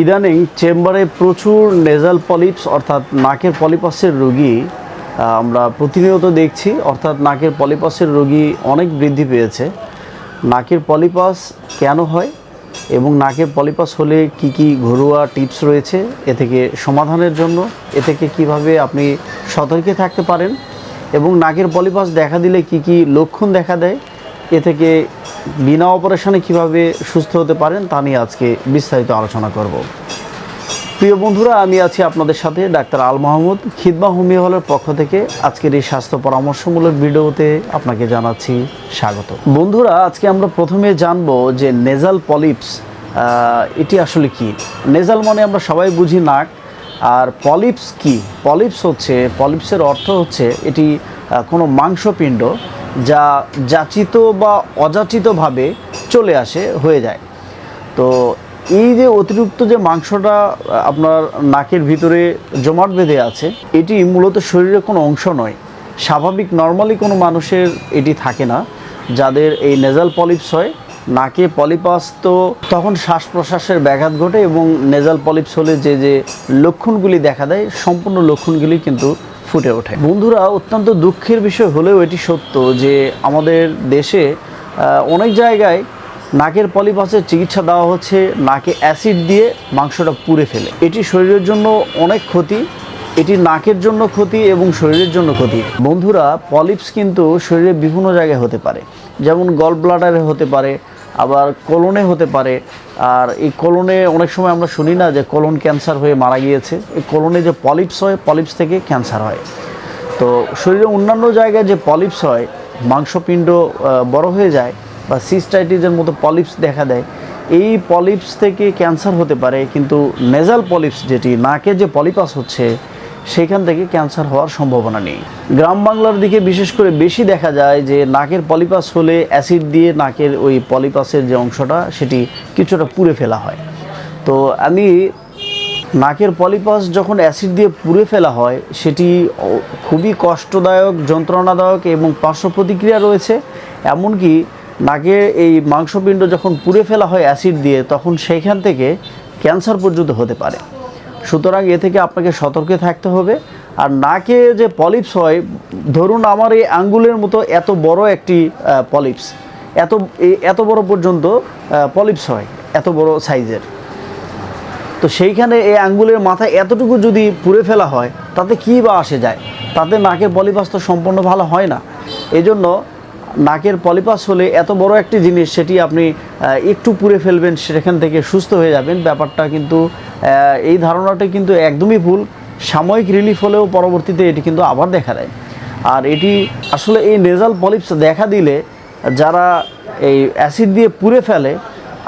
ইদানিং চেম্বারে প্রচুর নেজাল পলিপস অর্থাৎ নাকের পলিপাসের রোগী আমরা প্রতিনিয়ত দেখছি, অর্থাৎ নাকের পলিপাসের রোগী অনেক বৃদ্ধি পেয়েছে। নাকের পলিপাস কেন হয় এবং নাকের পলিপাস হলে কি কি ঘরোয়া টিপস রয়েছে, এ থেকে সমাধানের জন্য, এ থেকে কীভাবে আপনি সতর্কে থাকতে পারেন এবং নাকের পলিপাস দেখা দিলে কি কি লক্ষণ দেখা দেয় এ থেকে বিনা অপারেশনে কীভাবে সুস্থ হতে পারেন তা নিয়ে আজকে বিস্তারিত আলোচনা করব। প্রিয় বন্ধুরা, আমি আছি আপনাদের সাথে ডাক্তার আল মাহমুদ, খিদমা হোমিও হলের পক্ষ থেকে। আজকের এই স্বাস্থ্য পরামর্শমূলক ভিডিওতে আপনাকে জানাচ্ছি স্বাগত। বন্ধুরা, আজকে আমরা প্রথমে জানব যে নেজাল পলিপস এটি আসলে কি? নেজাল মানে আমরা সবাই বুঝি নাক, আর পলিপস কি? পলিপস হচ্ছে পলিপসের অর্থ হচ্ছে এটি কোনো মাংসপিণ্ড যা যাচিত বা অযাচিতভাবে চলে আসে, হয়ে যায়। তো এই যে অতিরিক্ত যে মাংসটা আপনার নাকের ভিতরে জমাট বেঁধে আছে, এটি মূলত শরীরের কোনো অংশ নয়। স্বাভাবিক, নর্মালি কোনো মানুষের এটি থাকে না। যাদের এই নেজাল পলিপস হয়, নাকে পলিপাস তো তখন শ্বাস প্রশ্বাসের ব্যাঘাত ঘটে এবং নেজাল পলিপস হলে যে যে লক্ষণগুলি দেখা দেয়, সম্পূর্ণ লক্ষণগুলি কিন্তু ফুটে ওঠে। বন্ধুরা, অত্যন্ত দুঃখের বিষয় হলেও এটি সত্য যে আমাদের দেশে অনেক জায়গায় নাকের পলিপাসের চিকিৎসা দেওয়া হচ্ছে, নাকে অ্যাসিড দিয়ে মাংসটা পুড়ে ফেলে। এটি শরীরের জন্য অনেক ক্ষতি, এটি নাকের জন্য ক্ষতি এবং শরীরের জন্য ক্ষতি। বন্ধুরা, পলিপস কিন্তু শরীরে বিভিন্ন জায়গায় হতে পারে। যেমন গল ব্লাডারে হতে পারে আবার কোলনে হতে পারে। আর এই কোলনে অনেক সময় আমরা শুনি না যে কোলন ক্যান্সার হয়ে মারা গিয়েছে। এই কোলনে যে পলিপস হয়, পলিপস থেকে ক্যান্সার হয়। তো শরীরে অন্যান্য জায়গায় যে পলিপস হয়, মাংসপিণ্ড বড় হয়ে যায় বা সিস্টাইটিসের মতো পলিপস দেখা দেয়, এই পলিপস থেকে ক্যান্সার হতে পারে। কিন্তু নেজাল পলিপস যেটি, নাকে যে পলিপাস হচ্ছে সেখান থেকে ক্যান্সার হওয়ার সম্ভাবনা নেই। গ্রাম বাংলার দিকে বিশেষ করে বেশি দেখা যায় যে নাকের পলিপাস হলে অ্যাসিড দিয়ে নাকের ওই পলিপাসের যে অংশটা, সেটি কিছুটা পুড়ে ফেলা হয়। তো আমি নাকের পলিপাস যখন অ্যাসিড দিয়ে পুড়ে ফেলা হয়, সেটি খুবই কষ্টদায়ক, যন্ত্রণাদায়ক এবং পার্শ্ব প্রতিক্রিয়া রয়েছে। এমনকি নাকের এই মাংসপিণ্ড যখন পুড়ে ফেলা হয় অ্যাসিড দিয়ে, তখন সেইখান থেকে ক্যান্সার পর্যন্ত হতে পারে। সুতরাং এ থেকে আপনাকে সতর্কে থাকতে হবে। আর নাকে যে পলিপস হয়, ধরুন আমার এই আঙ্গুলের মতো এত বড় একটি পলিপস, এত এত বড় পর্যন্ত পলিপস হয়, এত বড় সাইজের। তো সেইখানে এই আঙ্গুলের মাথা এতটুকু যদি পুড়ে ফেলা হয়, তাতে কী বা আসে যায়? তাতে নাকের পলিপাস তো সম্পূর্ণ ভালো হয় না। এজন্য নাকের পলিপাস হলে এত বড় একটি জিনিস, সেটি আপনি একটু পুড়ে ফেলবেন, সেখান থেকে সুস্থ হয়ে যাবেন। ব্যাপারটা কিন্তু এই ধারণাটি কিন্তু একদমই ভুল। সাময়িক রিলিফ হলেও পরবর্তীতে এটি কিন্তু আবার দেখা দেয়। আর এটি আসলে এই নেজাল পলিপস দেখা দিলে যারা এই অ্যাসিড দিয়ে পুড়ে ফেলে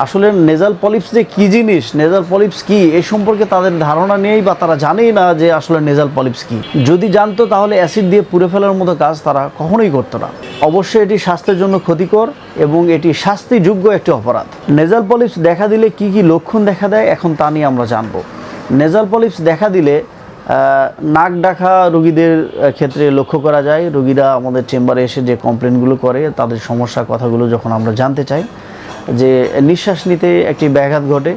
আসলে নেজাল পলিপস যে কী জিনিস? নেজাল পলিপস কি? এই সম্পর্কে তাদের ধারণা নেই বা তারা জানেই না যে আসলে নেজাল পলিপস কি। যদি জানতো তাহলে অ্যাসিড দিয়ে পুড়ে ফেলার মতো কাজ তারা কখনোই করতো না। অবশ্যই এটি স্বাস্থ্যের জন্য ক্ষতিকর এবং এটি শাস্তিযোগ্য একটি অপরাধ। নেজাল পলিপস দেখা দিলে কি কি লক্ষণ দেখা দেয় এখন তা নিয়ে আমরা জানব। নেজাল পলিপস দেখা দিলে নাক ডাকা রোগীদের ক্ষেত্রে লক্ষ্য করা যায়। রোগীরা আমাদের চেম্বারে এসে যে কমপ্লেনগুলো করে, তাদের সমস্যার কথাগুলো যখন আমরা জানতে চাই যে নিঃশ্বাস নিতে একটি ব্যাঘাত ঘটে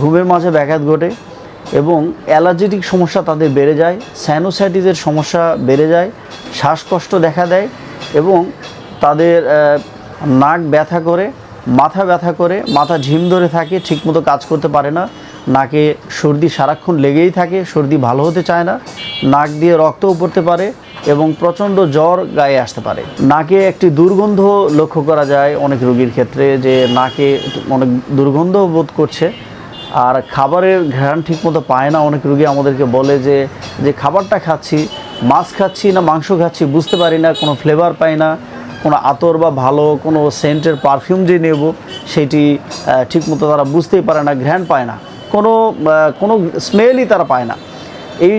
ঘুমের মাঝে ব্যাঘাত ঘটে এবং অ্যালার্জেটিক সমস্যা তাদের বেড়ে যায় স্যানোসাইটিসের সমস্যা বেড়ে যায়, শ্বাসকষ্ট দেখা দেয় এবং তাদের নাক ব্যথা করে, মাথা ব্যথা করে, মাথা ঝিম ধরে থাকে, ঠিকমতো কাজ করতে পারে না। নাকে সর্দি সারাক্ষণ লেগেই থাকে, সর্দি ভালো হতে চায় না, নাক দিয়ে রক্তও পড়তে পারে এবং প্রচণ্ড জ্বর গায়ে আসতে পারে। নাকে একটি দুর্গন্ধ লক্ষ্য করা যায় অনেক রোগীর ক্ষেত্রে যে নাকে অনেক দুর্গন্ধ বোধ করছে আর খাবারের ঘ্রাণ ঠিকমতো পায় না। অনেক রোগী আমাদেরকে বলে যে যে খাবারটা খাচ্ছি, মাছ খাচ্ছি না মাংস খাচ্ছি, বুঝতে পারি না, কোনো ফ্লেভার পাই না, কোনো আতর বা ভালো কোনো সেন্টের পারফিউম যে নেব, সেটি ঠিকমতো তারা বুঝতেই পারে না, ঘ্রাণ পায় না। কোনো কোনো স্মেলই তারা পায় না। এই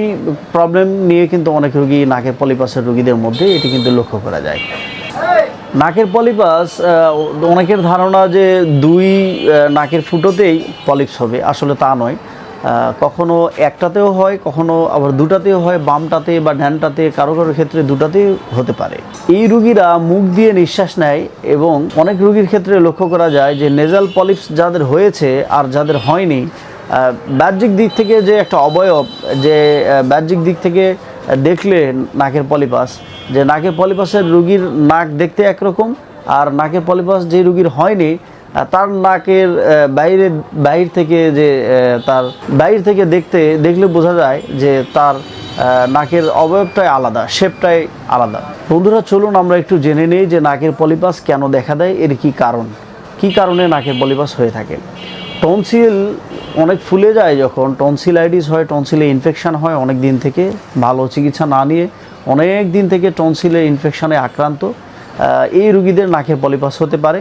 প্রবলেম নিয়ে কিন্তু অনেক রুগী নাকের পলিপাসের রুগীদের মধ্যে এটি কিন্তু লক্ষ্য করা যায়। নাকের পলিপাস অনেকের ধারণা যে দুই নাকের ফুটোতেই পলিপস হবে। আসলে তা নয়। কখনো একটাতেও হয়, কখনো আবার দুটাতেও হয়, বামটাতে বা ড্যানটাতে কারও কারও ক্ষেত্রে দুটাতেই হতে পারে। এই রুগীরা মুখ দিয়ে নিঃশ্বাস নেয় এবং অনেক রুগীর ক্ষেত্রে লক্ষ্য করা যায় যে নেজাল পলিপস যাদের হয়েছে আর যাদের হয়নি বাহ্যিক দিক থেকে যে একটা অবয়ব, যে বাহ্যিক দিক থেকে দেখলে নাকের পলিপাস, যে নাকের পলিপাসের রুগীর নাক দেখতে একরকম আর নাকের পলিপাস যে রুগীর হয়নি তার নাকের বাইরে, বাইর থেকে যে তার বাইর থেকে দেখতে, দেখলে বোঝা যায় যে তার নাকের অবয়বটাই আলাদা, শেপটাই আলাদা। বন্ধুরা, চলুন আমরা একটু জেনে নিই যে নাকের পলিপাস কেন দেখা দেয়, এর কি কারণ? কি কারণে নাকের পলিপাস হয়ে থাকে? টনসিল অনেক ফুলে যায় যখন টনসিলাইটিস হয় টনসিলে ইনফেকশান হয় অনেক দিন থেকে। ভালো চিকিৎসা না নিয়ে অনেক দিন থেকে টনসিলে ইনফেকশানে আক্রান্ত। এই রুগীদের নাকের পলিপাস হতে পারে।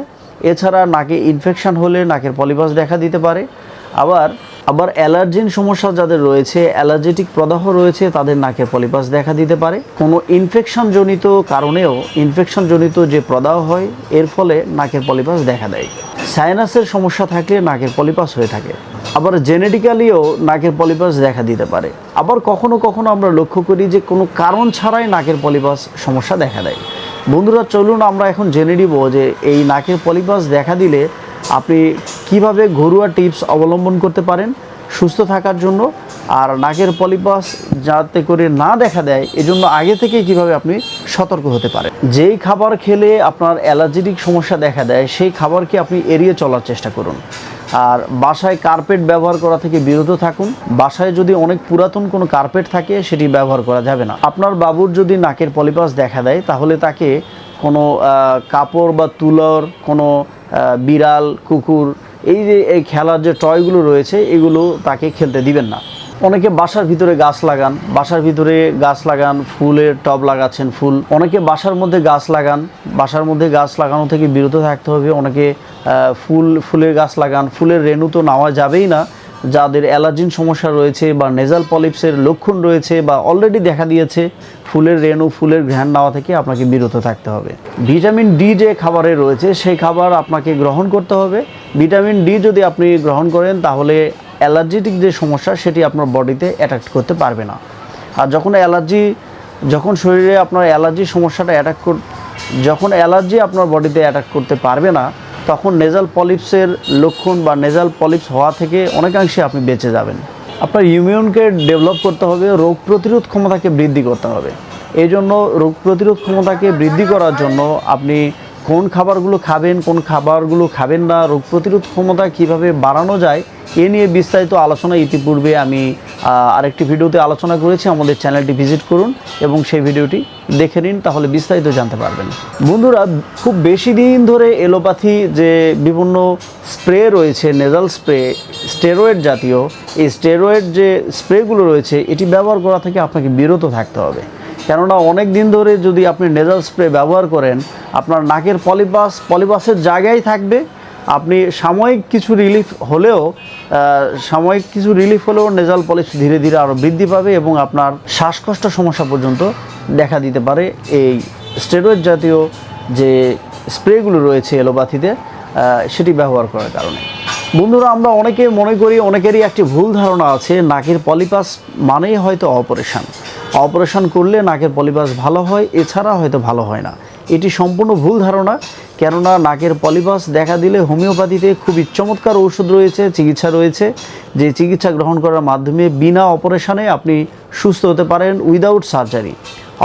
এছাড়া নাকে ইনফেকশান হলে নাকের পলিপাস দেখা দিতে পারে। আবার আবার অ্যালার্জিন সমস্যা যাদের রয়েছে অ্যালার্জেটিক প্রদাহ রয়েছে, তাদের নাকের পলিপাস দেখা দিতে পারে। কোনো ইনফেকশন জনিত কারণেও ইনফেকশন জনিত যে প্রদাহ হয়, এর ফলে নাকের পলিপাস দেখা দেয়। সাইনাসের সমস্যা থাকলে নাকের পলিপাস হয়ে থাকে। আবার জেনেটিক্যালিও নাকের পলিপাস দেখা দিতে পারে। আবার কখনো কখনো আমরা লক্ষ্য করি যে কোনো কারণ ছাড়াই নাকের পলিপাস সমস্যা দেখা দেয়। বন্ধুরা, চলুন আমরা এখন জেনে নিব যে এই নাকের পলিপাস দেখা দিলে আপনি কীভাবে ঘরোয়া টিপস অবলম্বন করতে পারেন সুস্থ থাকার জন্য। আর নাকের পলিপাস যাতে করে না দেখা দেয়, এজন্য আগে থেকে কীভাবে আপনি সতর্ক হতে পারেন। যেই খাবার খেলে আপনার অ্যালার্জেটিক সমস্যা দেখা দেয়, সেই খাবারকে আপনি এড়িয়ে চলার চেষ্টা করুন। আর বাসায় কার্পেট ব্যবহার করা থেকে বিরত থাকুন। বাসায় যদি অনেক পুরাতন কোনো কার্পেট থাকে, সেটি ব্যবহার করা যাবে না। আপনার বাবুর যদি নাকের পলিপাস দেখা দেয়, তাহলে তাকে কোনো কাপড় বা তুলোর কোনো বিড়াল, কুকুর, এই যে, এই খেলার যে টয়গুলো রয়েছে, এগুলো তাকে খেলতে দিবেন না। অনেকে বাসার ভিতরে গাছ লাগান, বাসার ভিতরে গাছ লাগান, ফুলের টব লাগাচ্ছেন ফুল। অনেকে বাসার মধ্যে গাছ লাগান, বাসার মধ্যে গাছ লাগানো থেকে বিরত থাকতে হবে। অনেকে ফুল, ফুলের গাছ লাগান। ফুলের রেণু তো নেওয়া যাবেই না। যাদের অ্যালার্জিন সমস্যা রয়েছে বা নেজাল পলিপসের লক্ষণ রয়েছে বা অলরেডি দেখা দিয়েছে, ফুলের রেণু, ফুলের ঘ্রাণ নেওয়া থেকে আপনাকে বিরত থাকতে হবে। ভিটামিন ডি যে খাবারে রয়েছে, সেই খাবার আপনাকে গ্রহণ করতে হবে। ভিটামিন ডি যদি আপনি গ্রহণ করেন, তাহলে অ্যালার্জিটিক যে সমস্যা, সেটি আপনার বডিতে অ্যাট্রাক্ট করতে পারবে না। আর যখন অ্যালার্জি, যখন শরীরে আপনার অ্যালার্জি সমস্যাটা অ্যাটাক কর, যখন অ্যালার্জি আপনার বডিতে অ্যাটাক করতে পারবে না, তখন নেজাল পলিপসের লক্ষণ বা নেজাল পলিপস হওয়া থেকে অনেকাংশে আপনি বেঁচে যাবেন। আপনার ইমিউনকে ডেভেলপ করতে হবে, রোগ প্রতিরোধ ক্ষমতাকে বৃদ্ধি করতে হবে। এই জন্য রোগ প্রতিরোধ ক্ষমতাকে বৃদ্ধি করার জন্য আপনি কোন খাবারগুলো খাবেন, কোন খাবারগুলো খাবেন না, রোগ প্রতিরোধ ক্ষমতা কীভাবে বাড়ানো যায়, এ নিয়ে বিস্তারিত আলোচনা ইতিপূর্বে আমি আরেকটি ভিডিওতে আলোচনা করেছি। আমাদের চ্যানেলটি ভিজিট করুন এবং সেই ভিডিওটি দেখে নিন, তাহলে বিস্তারিত জানতে পারবেন। বন্ধুরা, খুব বেশি দিন ধরে এলোপ্যাথি যে বিভিন্ন স্প্রে রয়েছে নেজাল স্প্রে স্টেরয়েড জাতীয়, এই স্টেরয়েড যে স্প্রেগুলো রয়েছে, এটি ব্যবহার করা থেকে আপনাকে বিরত থাকতে হবে। কেননা অনেক দিন ধরে যদি আপনি নেজাল স্প্রে ব্যবহার করেন, আপনার নাকের পলিপাস পলিপাসের জায়গায় থাকবে। আপনি সাময়িক কিছু রিলিফ হলেও সাময়িক কিছু রিলিফ হলেও নেজাল পলিশ ধীরে ধীরে আরও বৃদ্ধি পাবে এবং আপনার শ্বাসকষ্ট সমস্যা পর্যন্ত দেখা দিতে পারে এই স্টেরয়েড জাতীয় যে স্প্রেগুলো রয়েছে এলোপ্যাথিতে সেটি ব্যবহার করার কারণে। বন্ধুরা, আমরা অনেকে মনে করি, অনেকেরই একটি ভুল ধারণা আছে, নাকের পলিপাস মানেই হয়তো অপারেশন। অপারেশন করলে নাকের পলিপাস ভালো হয়, এছাড়া হয়তো ভালো হয় না। এটি সম্পূর্ণ ভুল ধারণা, কেননা নাকের পলিপাস দেখা দিলে হোমিওপ্যাথিতে খুবই চমৎকার ঔষধ রয়েছে, চিকিৎসা রয়েছে, যে চিকিৎসা গ্রহণ করার মাধ্যমে বিনা অপারেশনে আপনি সুস্থ হতে পারেন উইদাউট সার্জারি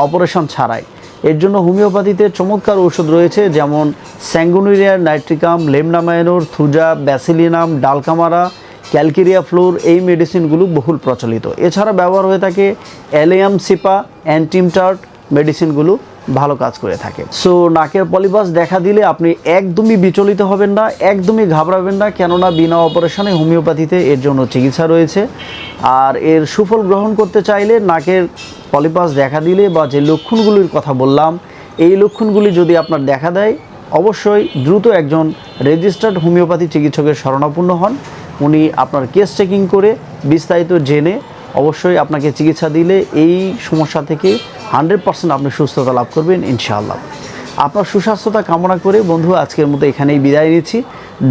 অপারেশন ছাড়াই। এর জন্য হোমিওপ্যাথিতে চমৎকার ঔষধ রয়েছে, যেমন স্যাঙ্গুনিরিয়ার nitricum লেমনামায়নোর thuja, bacillinum, dulcamara calcarea fluor এই মেডিসিনগুলো বহুল প্রচলিত। এছাড়া ব্যবহার হয়ে থাকে অ্যালিয়াম সিপা, অ্যান্টিমটার্ট মেডিসিনগুলো ভালো কাজ করে থাকে। সো নাকের পলিপাস দেখা দিলে আপনি একদমই বিচলিত হবেন না, একদমই ঘাবড়াবেন না, কেননা বিনা অপারেশনে হোমিওপ্যাথিতে এর জন্য চিকিৎসা রয়েছে। আর এর সুফল গ্রহণ করতে চাইলে নাকের পলিপাস দেখা দিলে বা যে লক্ষণগুলির কথা বললাম, এই লক্ষণগুলি যদি আপনার দেখা দেয়, অবশ্যই দ্রুত একজন রেজিস্টার্ড হোমিওপ্যাথি চিকিৎসকের শরণাপন্ন হন। উনি আপনার কেস চেকিং করে বিস্তারিত জেনে অবশ্যই আপনাকে চিকিৎসা দিলে এই সমস্যা থেকে হান্ড্রেড পার্সেন্ট আপনি সুস্থতা লাভ করবেন, ইনশাআল্লাহ। আপনার সুস্বাস্থ্যতা কামনা করে বন্ধু, আজকের মতো এখানেই বিদায় নিচ্ছি।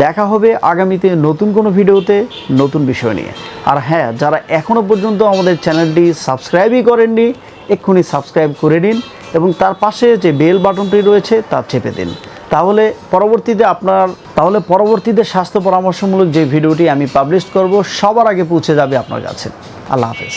দেখা হবে আগামীতে নতুন কোনো ভিডিওতে নতুন বিষয় নিয়ে। আর হ্যাঁ যারা এখনও পর্যন্ত আমাদের চ্যানেলটি সাবস্ক্রাইবই করেননি, এক্ষুনি সাবস্ক্রাইব করে নিন এবং তার পাশে যে বেল বাটনটি রয়েছে তা চেপে দিন। তাহলে পরবর্তীতে আপনার তাহলে পরবর্তীতে স্বাস্থ্য পরামর্শমূলক যে ভিডিওটি আমি পাবলিশ করব, সবার আগে পৌঁছে যাবে আপনার কাছে। আল্লাহ হাফেজ।